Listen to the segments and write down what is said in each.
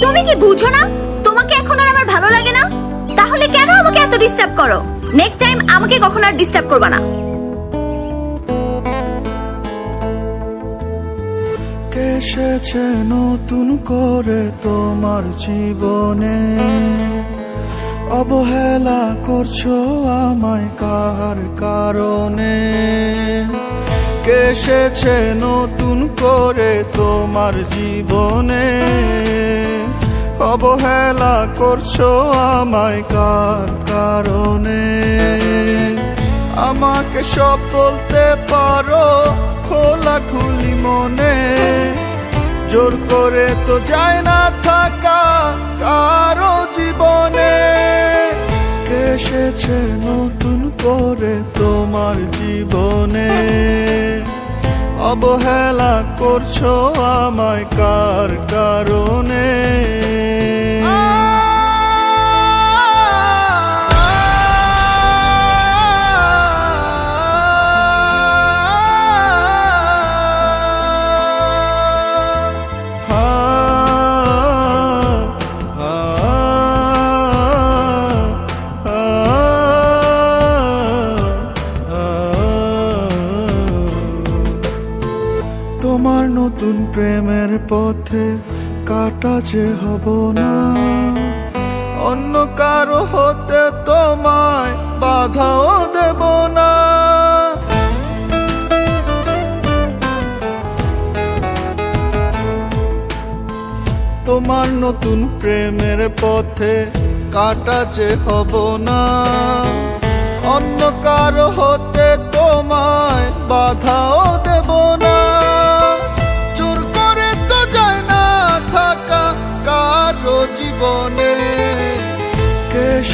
তুমি কি বুঝো না? তোমাকে এখন আর আমার ভালো লাগে না? তাহলে কেন আমাকে এত ডিস্টার্ব করো? নেক্সট টাইম আমাকে কখনো আর ডিস্টার্ব করবা না। এসেছে নতুন করে তোমার জীবনে? অবহেলা করছ আমায় কার কারণে? কেসেছে নতুন করে তোমার জীবনে। অবহেলা করছ আমায় কার কারণে? আমাকে সব বলতে পারো খোলা খুলি মনে। জোর করে তো যায় না থাকা কারও জীবনে। কেসেছে নতুন করে তোমার জীবনে। অবহেলা করছ আমায় কার কারণে? প্রেমের পথে কাটা যে হব না। অন্য কারও হতে তোমায় বাধাও দেব না। তোমার নতুন প্রেমের পথে কাটা যে হব না। অন্য কারও হতে তোমায় বাধাও দেব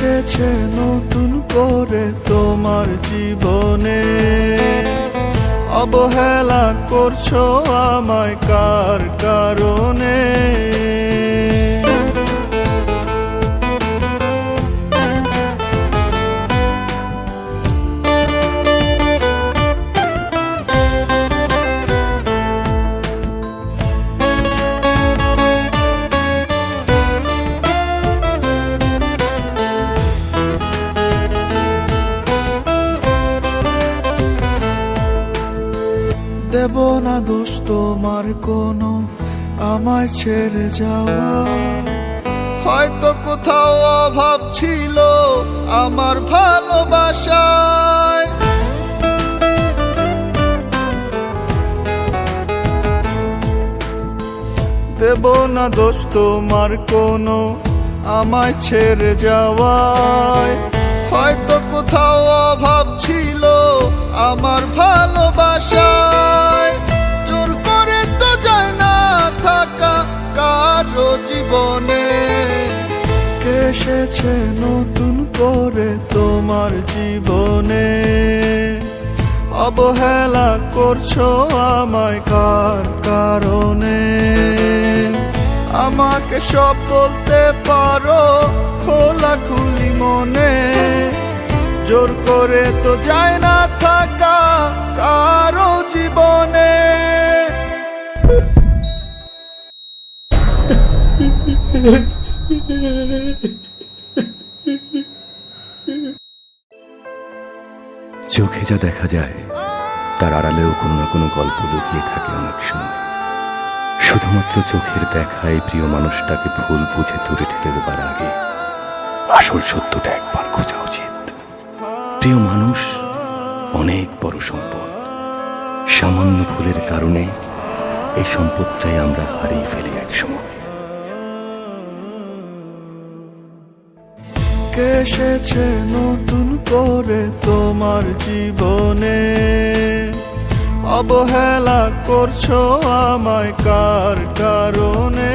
কেসেছে নতুন করে তোমার জীবনে। অবহেলা করছ আমায় কার কারণে? দেব না দোষ তোমার কোনো, আমায় ছেড়ে যাওয়া। হয়তো কোথাও অভাব ছিল আমার ভালোবাসায়। দেব না দোষ তোমার কোনো, আমায় ছেড়ে যাওয়ায়। হয়তো কোথাও অভাব ছিল আমার ভালোবাসায় কেসেছে নতুন করে তোমার জীবনে। অবহেলা করছ আমায় কার কারণে? আমাকে সব বলতে পারো খোলা খুলি মনে। জোর করে তো যায় না থাকা কারও জীবনে। চোখে যা দেখা যায়, তার আড়ালেও কোনো না কোনো গল্প লুকিয়ে থাকে অনেক সময়। শুধুমাত্র চোখের দেখায় প্রিয় মানুষটাকে ভুল বুঝে দূরে ঠেলে দেবার আগে আসল সত্যটা একবার খোঁজা উচিত। প্রিয় মানুষ অনেক বড় সম্পদ। সামান্য ভুলের কারণে এই সম্পদটাই আমরা হারিয়ে ফেলি একসময়। কেসেছে নতুন করে তোমার জীবনে। অবহেলা করছ আমায় কার কারণে?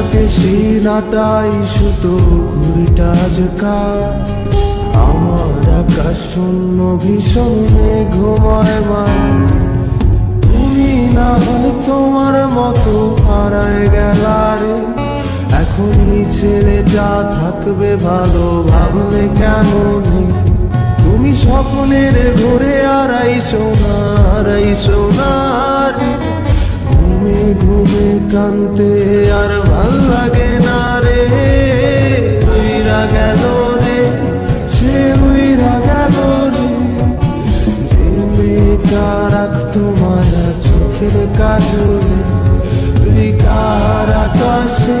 কার হাতে সেই নাটাই সুতো ঘুরিটা আজকা আমার আকাশ শূন্য ভীষণ ঘুমায় মা। তুমি না হয় তোমার মতো হারায় গেলারে এখন এই ছেলেটা থাকবে ভালো, ভাবলে কেমন? তুমি স্বপ্নের ঘুরে আড়াই সোনা আড়াই সোনারে ঘুমে কান্তে আর ভালো লাগে না রে। উইরা গেল রে, সে উইরা গেল রে। যে মেয়েটা রাখতো মারা চোখের কাজলে তুই কার আকাশে